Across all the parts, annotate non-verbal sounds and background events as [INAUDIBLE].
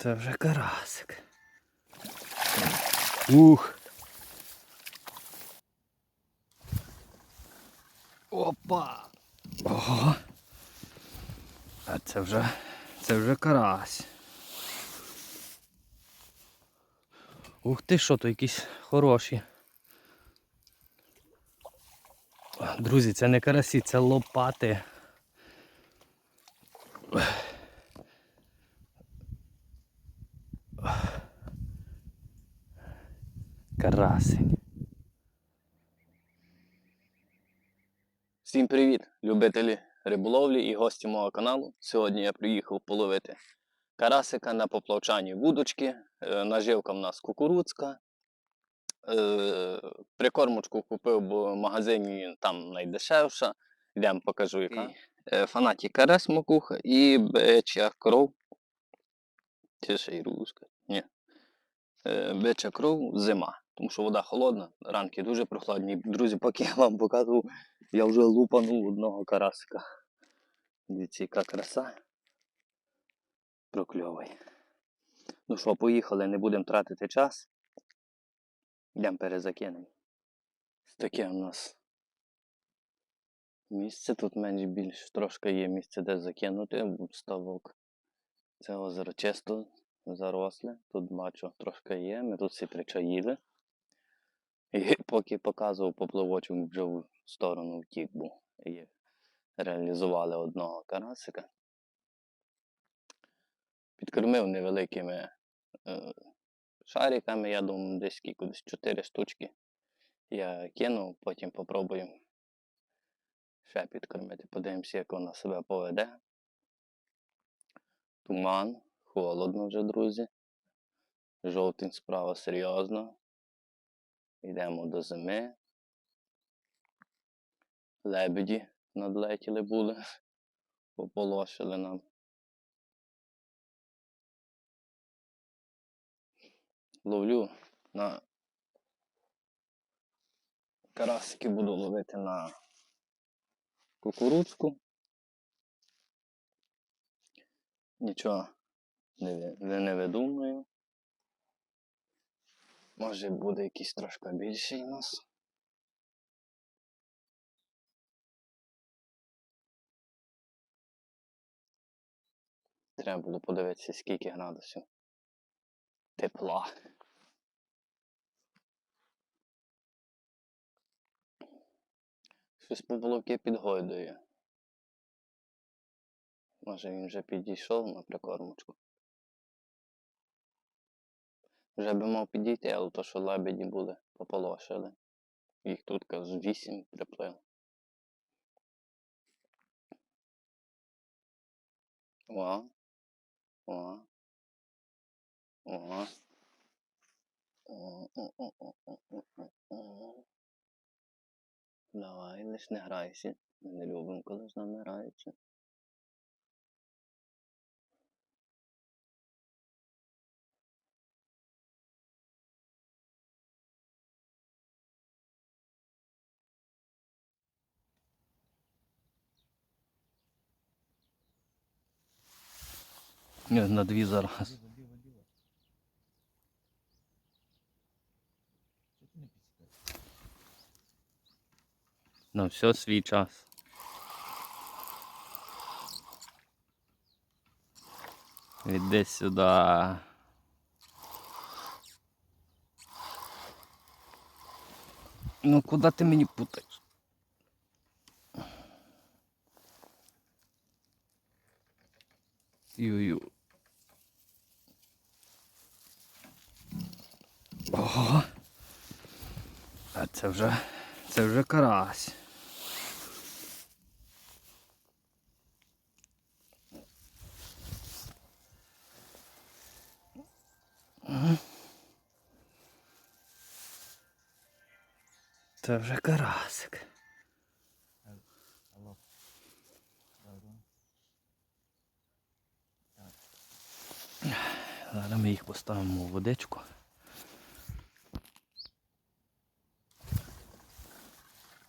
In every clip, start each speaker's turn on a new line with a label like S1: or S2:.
S1: Це вже карасик. Ух. Опа. Ого. А це вже, це вже карась. Ух ти, що то якісь хороші. Друзі, це не карасі, це лопати.
S2: Всім привіт, любителі риболовлі і гості мого каналу. Сьогодні я приїхав половити карасика на поплавчані вудочки. Е, Наживка в нас кукурудзка. Е, Прикормочку купив, бо в магазині там найдешевша. Йдемо покажу яка. Е, Фанаті карась макуха і бича кров. Чи ще й руска? Ні. Бича кров зима. Тому що вода холодна, ранки дуже прохладні. Друзі, поки я вам показував, я вже лупанув одного карасика. Дивіться, яка краса. Прокльовий. Ну що, поїхали, не будемо тратити час. Йдемо перезакинемо. Таке у нас місце. Тут менш більш трошки є місце, де закинути ставок. Це озеро чисто заросле. Тут бачу трошки є. Ми тут всі причаїли. І поки показував попливочок вже в сторону втік був. І реалізували одного карасика. Підкормив невеликими е, шариками, я думаю, десь десь 4 штучки. Я кинув, потім попробуємо ще підкормити. Подивимося, як вона себе поведе. Туман, холодно вже, друзі. Жовтень справа серйозно. Йдемо до зими. Лебеді надлетіли були, [LAUGHS] пополошили нам. Ловлю на карасики буду ловити на кукурудзку. Нічого не, не, видумаю. Може буде якийсь трошки більший у нас. Треба було подивитися, скільки градусів тепла. Щось пополовки підгойдує. Може він вже підійшов на прикормочку. Вже би мав підійти, але то, що лебеді були, пополошили. Їх тут кажу, вісім приплив. О. О. О. О, о, о, о, о, о, о, о. Давай, лиш не грайся. Ми не любимо, коли з нами граються.
S1: На дві зараз. На все свій час. Іди сюди. Ну куди ти мені путаєш? Ю-ю. Ого. А це вже, це вже карась. Це вже карасик. Зараз ми їх поставимо у водичку.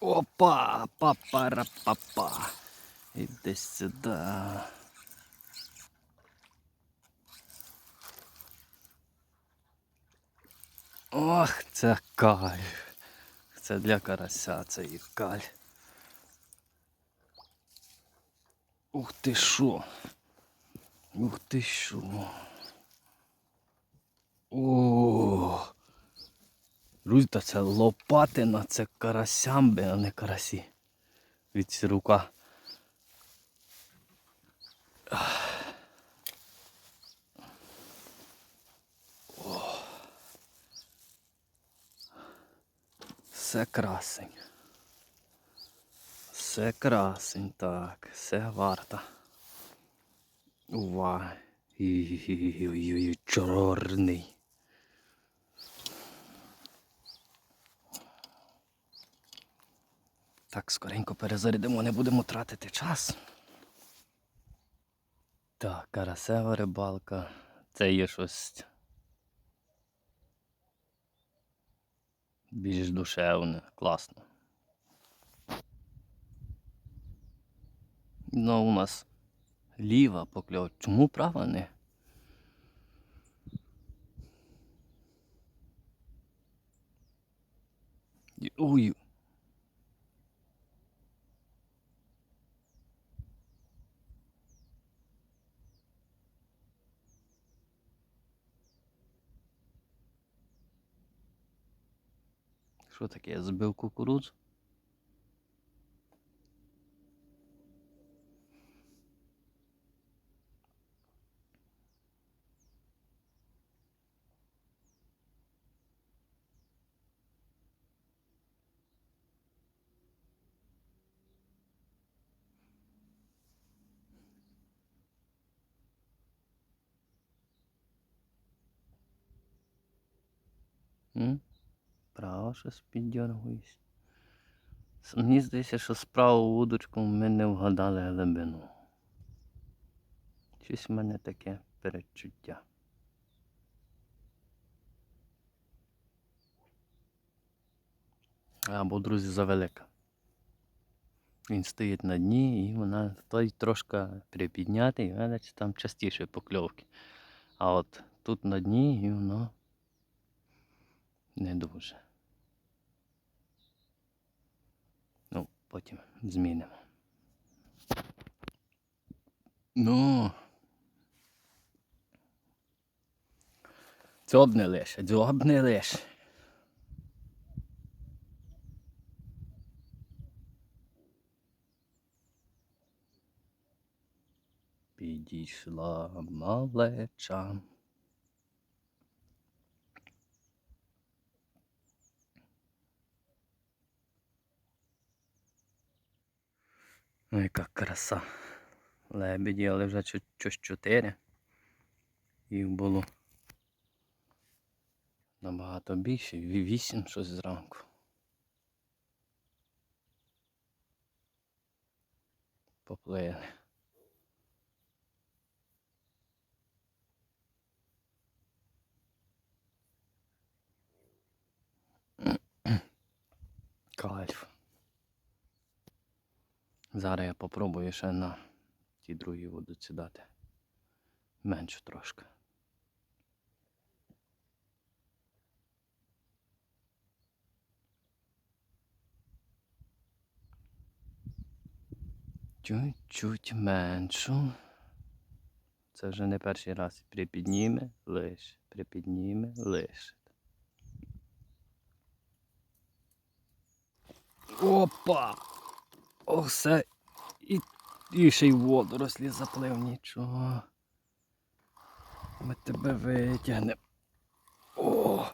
S1: Опа, папа, папа. Іди сюди. Ох, це каль. Це для карася це і каль. Ух ти що? Ух ти що? О! Друзі, та це лопатина, це карасямби, а не карасі. Від сірука. Все красень. Все красень, так, все варта. Уваги. Ой-ой-ой, чорний. Так, скоренько перезарядимо, не будемо тратити час. Так, карасева рибалка. Це є щось більш душевне, класно. Ну, у нас ліва покльов. Чому права не? Ой. Що таке? Я збив кукурудзу? М? Право щось піддергуюсь. Мені здається, що справа вудочку ми не вгадали глибину. Щось в мене таке передчуття. Або, друзі, завелика. Він стоїть на дні і вона той трошки припіднятий, значить там частіше покльовки. А от тут на дні і воно не дуже. Ну, потім змінимо. Ну. Дзьобне лише, дзьобне лише. Підійшла малеча. Ну, яка краса. Лебеді, але вже щось чотири. Їх було набагато більше. Ві- Вісім щось зранку. Поплили. Кайф. Зараз я попробую ще на ті другі буду сідати. Менше трошки. Чуть-чуть меншу. Це вже не перший раз. Припідніме, лише. Припідніме, лише. Опа! Все. І, і ще й водорослі заплив нічого. Ми тебе витягнемо. О!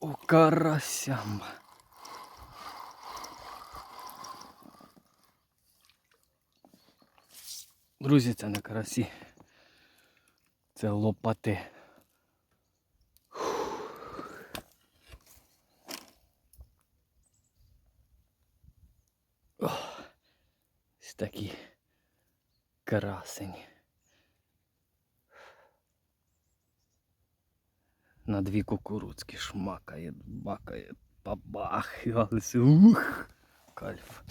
S1: О, карасям. Друзі, це не карасі. Це лопати. Такі красені. На дві кукурудзки шмакає, бакає, бабах, але ух, кайф.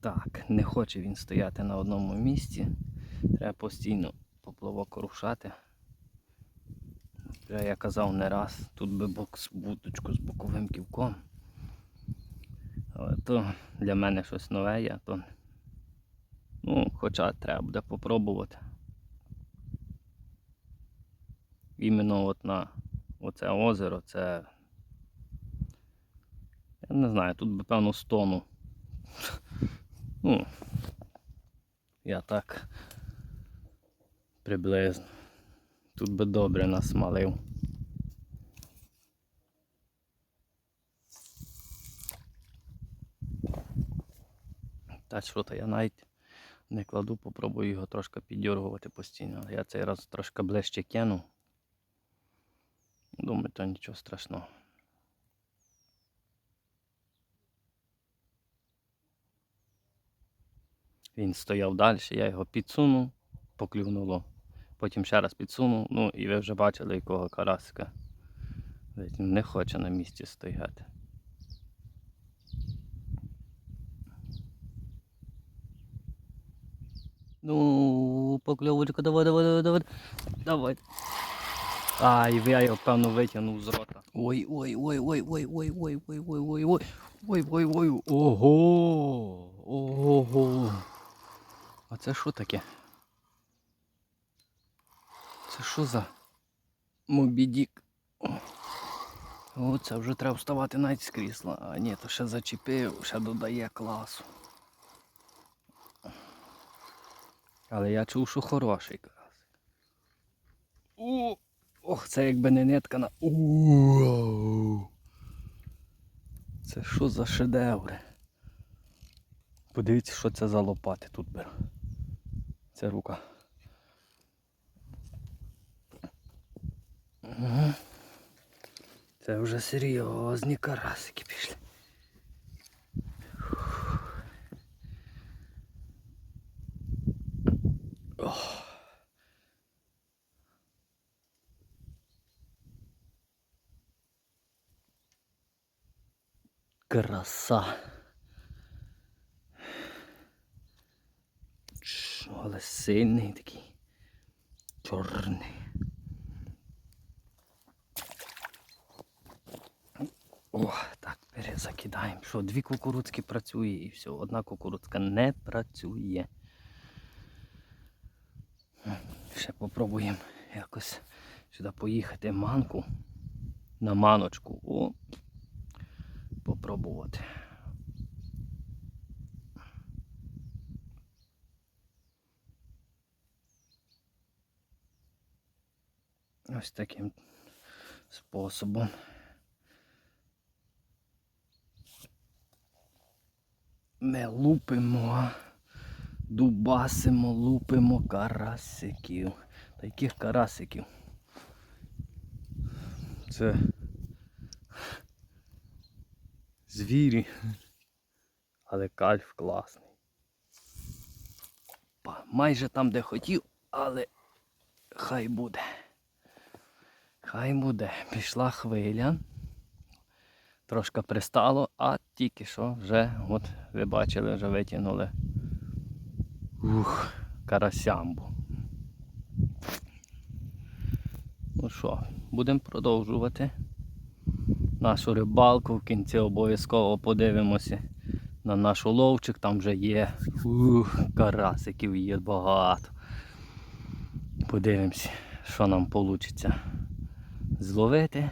S1: Так, не хоче він стояти на одному місці. Треба постійно поплавок рушати. Вже я казав не раз, тут би бокс будочку з боковим ківком. Але то для мене щось нове є, то ну, хоча треба буде попробувати. Іменно от на оце озеро, це. Я не знаю, тут би певно 100 тону. Ну, я так приблизно. Тут би добре насмалив. Та що то я навіть не кладу, попробую його трошки піддергувати постійно. Я цей раз трошки ближче кину. Думаю, то нічого страшного. Він стояв далі, я його підсунув, поклюнуло. Потім ще раз підсунув, ну і ви вже бачили, якого карасика. Не хоче на місці стояти. Ну, покльовочка, давай, давай, давай, давай. Давай. Ай, я його певно витягнув з рота. Ой, ой, ой, ой, ой, ой, ой, ой, ой, ой, ой. Ой, ой, ой. Ого. Ого. А це що таке? Це що за мобідік? О, це вже треба вставати навіть з крісла. А ні, то ще зачепив, ще додає класу. Але я чув, що хороший карасик. О, ох, це якби не нитка на. Уау. Це що за шедеври? Подивіться, що це за лопати тут беру. Це рука. Це вже серйозні карасики пішли. Краса. Але сильний такий. Чорний. О, так, перезакидаємо. Що, дві кукурудзки працює і все. Одна кукурудзка не працює. Ще попробуємо якось сюди поїхати манку на маночку. О, попробувати. Ось таким способом. Ми лупимо, дубасимо, лупимо карасиків. Та яких карасиків? Це звірі. Але кальф класний. Па, Майже там, де хотів, але хай буде. Хай буде. Пішла хвиля. Трошки пристало, а тільки що вже, от ви бачили, вже витягнули ух, карасямбу. Ну що, будемо продовжувати нашу рибалку. В кінці обов'язково подивимося на наш уловчик. Там вже є ух, карасиків є багато. Подивимося, що нам вийде зловити.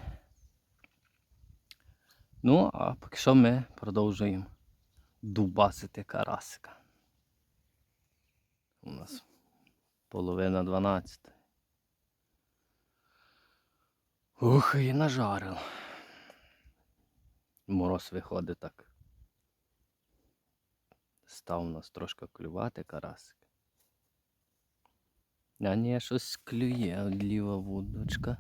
S1: Ну, а поки що ми продовжуємо дубасити карасика. У нас половина 12. Ух, і нажарив. Мороз виходить так. Став у нас трошки клювати карасик. А ні, щось клює, ліва вудочка.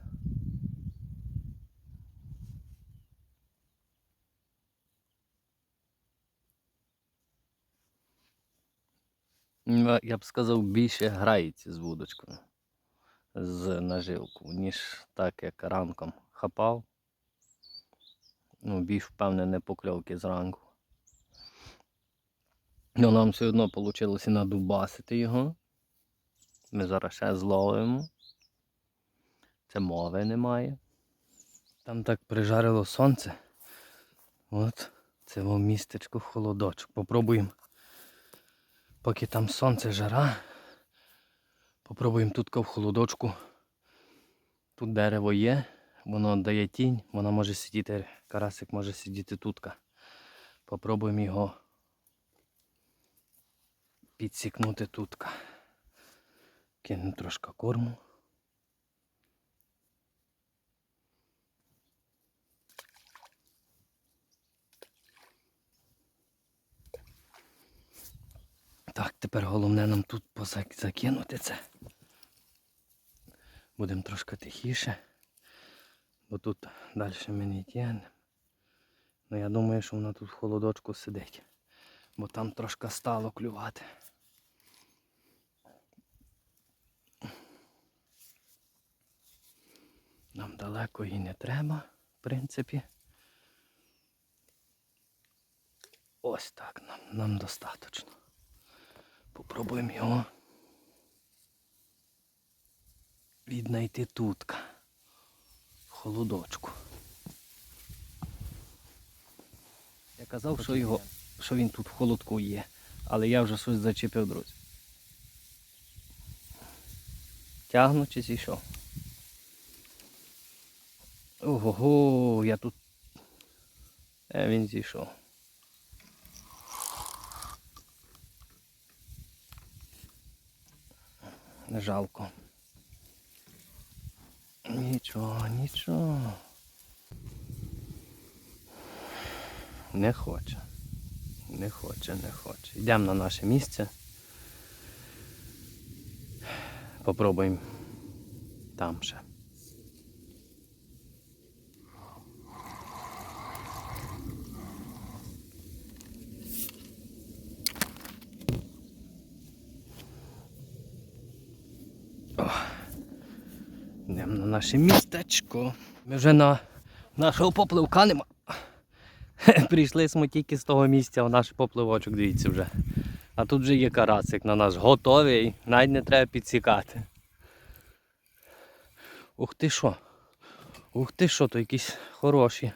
S1: Я б сказав, більше грається з вудочкою, з наживку, ніж так, як ранком хапав. Ну, більш впевнене покльовки зранку. Ну, нам все одно вийшло надубасити його. Ми зараз ще зловимо. Це мови немає. Там так прижарило сонце. От, це во містечко холодочок. Попробуємо. Поки там сонце жара. Попробуємо тут в холодочку. Тут дерево є, воно дає тінь, воно може сидіти, карасик може сидіти тут. Попробуємо його підсікнути тут. Кинемо трошки корму. Так, тепер головне нам тут закинути це. Будемо трошки тихіше, бо тут далі ми не тягнемо. Ну я думаю, що вона тут в холодочку сидить, бо там трошки стало клювати. Нам далеко і не треба, в принципі. Ось так нам, нам достатньо. Попробуємо його віднайти тут. Холодочку. Я казав, що, його, що він тут в холодку є, але я вже щось зачепив, друзі. Тягну чи зійшов? Ого, я тут. Е, він зійшов. Жалко. Нічого, нічого. Не хоче. Не хоче, не хоче. Йдемо на наше місце. Попробуємо там ще. Йдемо на наше містечко. Ми вже на нашого попливка нема. [LAUGHS] Прийшли ми тільки з того місця, а наш попливочок, дивіться вже. А тут вже є карасик на нас готовий, навіть не треба підсікати. Ух ти що? Ух ти що, то якісь хороші.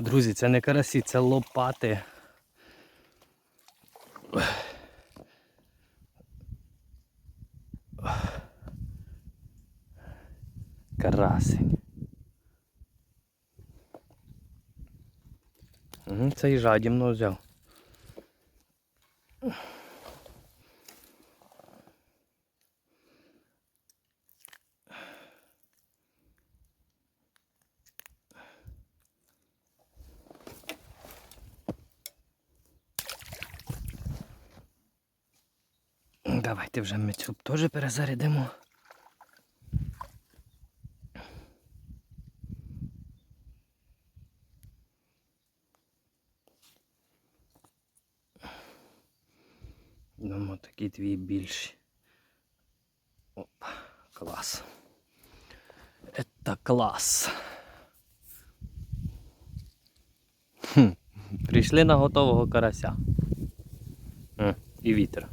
S1: Друзі, це не карасі, це лопати. Карасень. Угу, Це і жадібно взяв. Давайте вже ми цю теж перезарядимо. Дамо такі дві більші. Опа, клас. Это клас. Прийшли на готового карася. М, і вітер.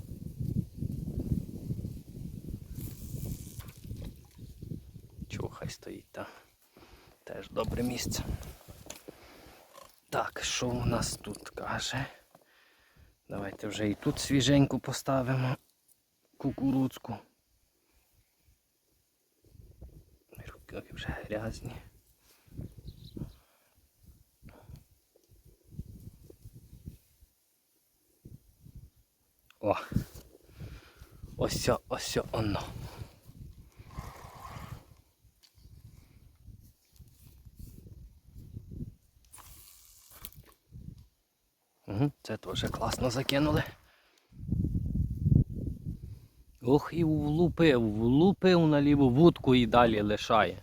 S1: Чухай стоїть там. Теж добре місце. Так, що у нас тут каже? Давайте вже і тут свіженьку поставимо кукурудзку. Руки вже грязні. О! Ось ось о, оно. Це теж класно закинули. Ох, і влупив, влупив на ліву вудку і далі лишає.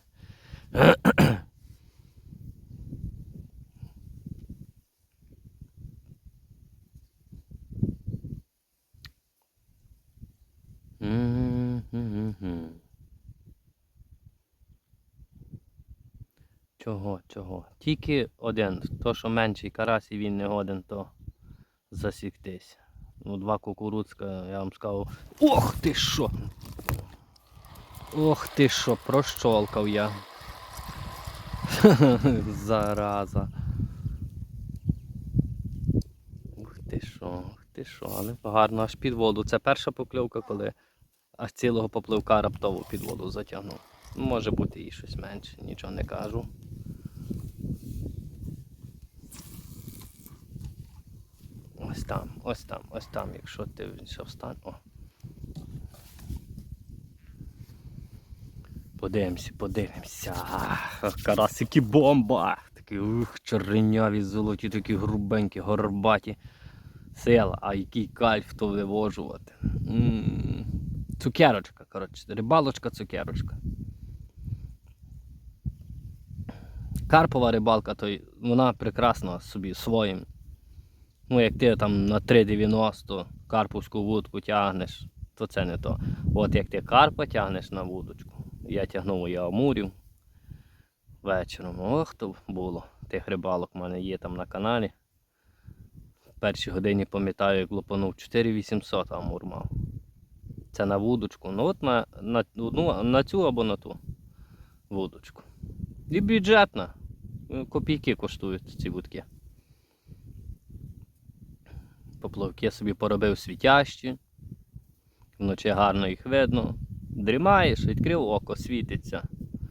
S1: Чого, чого? Тільки один. То, що менший карась і він не годен, то засіктись. Ну, два кукурудзка, я вам сказав. Ох ти що! Ох ти що, прощолкав я. [LAUGHS] Зараза. Ух ти що, ух ти що, але гарно аж під воду. Це перша покльовка, коли аж цілого попливка раптово під воду затягнув. Ну, Може бути і щось менше, нічого не кажу. Ось там, ось там, ось там, якщо ти ще встань. О. Подивимося, подивимося. Карасики бомба! Такі ух, чорняві, золоті, такі грубенькі, горбаті. Сила, а який кайф то вивожувати. М. Цукерочка, коротше, рибалочка, цукерочка. Карпова рибалка, то вона прекрасна собі своїм. Ну, як ти там на 3,90 карповську вудку тягнеш, то це не то. От як ти карпа тягнеш на вудочку, я тягнув я амурів вечором. Ох, то було. Тих рибалок в мене є там на каналі. В першій годині пам'ятаю, як лупанув 4800 амур мав. Це на вудочку. Ну от на, на, ну, на цю або на ту вудочку. І бюджетна. Копійки коштують ці вудки. Поплавки собі поробив світящі. Вночі гарно їх видно. Дрімаєш, відкрив око, світиться.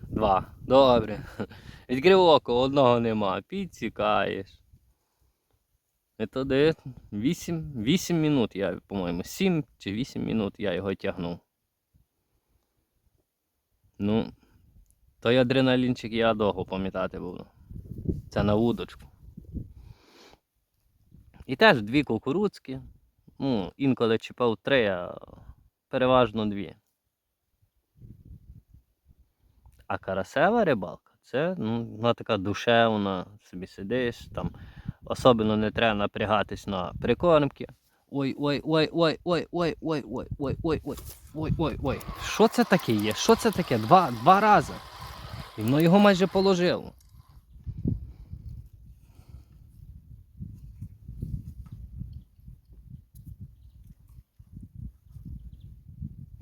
S1: Два. Добре. [LAUGHS] Відкрив око, одного нема. Підсікаєш. І тоді 8, 8 минут я, по-моєму, 7 чи 8 минут я його тягнув. Ну, той адреналінчик я довго пам'ятати буду. Це на вудочку. І теж дві кукурудзки. Ну, інколи чіпав три, а переважно дві. А карасева рибалка це ну, вона така душевна, собі сидиш там. Особливо не треба напрягатись на прикормки. Ой, ой, ой, ой, ой, ой, ой, ой, ой, ой, ой, ой, ой, ой. Що це таке є? Що це таке? Два, два рази. І воно його майже положило.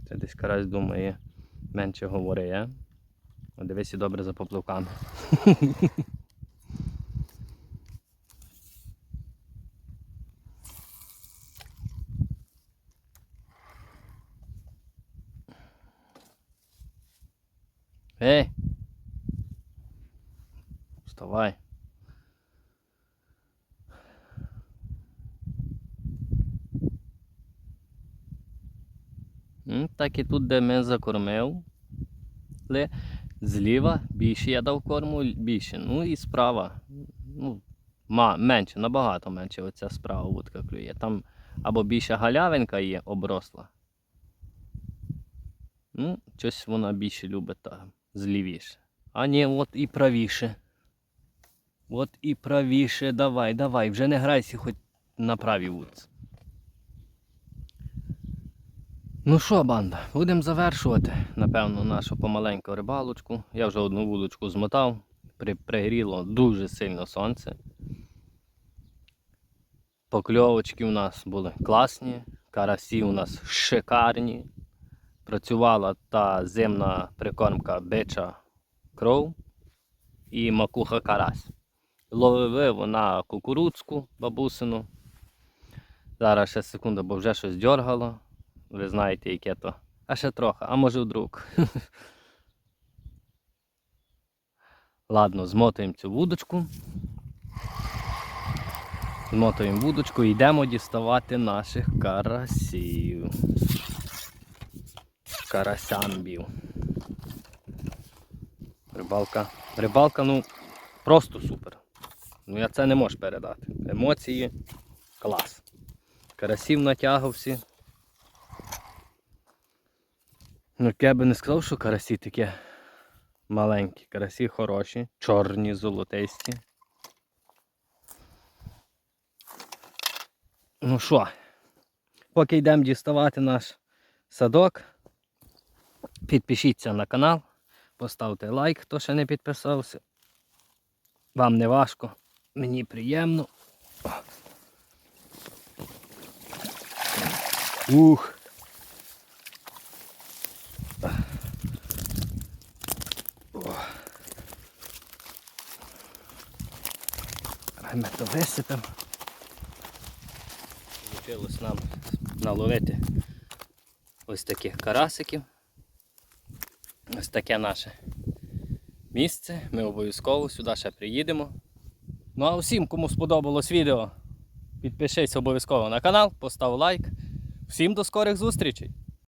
S1: Це десь карась думає, менше говорить, а? Дивись і добре за поплавками. [LAUGHS] Ей! Вставай. Так і тут, де ми закормив, зліва більше я дав корму, більше. Ну і справа. Ну, менше, набагато менше оця справа вудка клює. Там або більше галявинка є обросла. Ну, щось вона більше любить там, злівіше. А ні, от і правіше. От і правіше, давай, давай, вже не грайся хоч на правій вудці. Ну що, банда, будемо завершувати, напевно, нашу помаленьку рибалочку. Я вже одну вудочку змотав, При, пригріло дуже сильно сонце. Покльовочки у нас були класні, карасі у нас шикарні. Працювала та зимна прикормка бича кров і макуха карась. Ловив вона кукурудзку бабусину. Зараз ще секунду, бо вже щось дьоргало. Ви знаєте, яке то. А ще трохи, а може вдруг. [LAUGHS] Ладно, змотуємо цю вудочку. Змотуємо вудочку і йдемо діставати наших карасів. Карасямбів. Рибалка. Рибалка, ну, просто супер. Ну я це не можу передати. Емоції клас. Карасів натягався. Ну, я би не сказав, що карасі такі маленькі. Карасі хороші, чорні, золотисті. Ну що, поки йдемо діставати наш садок, підпишіться на канал, поставте лайк, хто ще не підписався. Вам не важко, мені приємно. Ух. Давай ми то висипемо. Получилось нам наловити ось таких карасиків. Ось таке наше місце. Ми обов'язково сюди ще приїдемо. Ну а всім, кому сподобалось відео, підпишись обов'язково на канал, постав лайк. Всім до скорих зустрічей!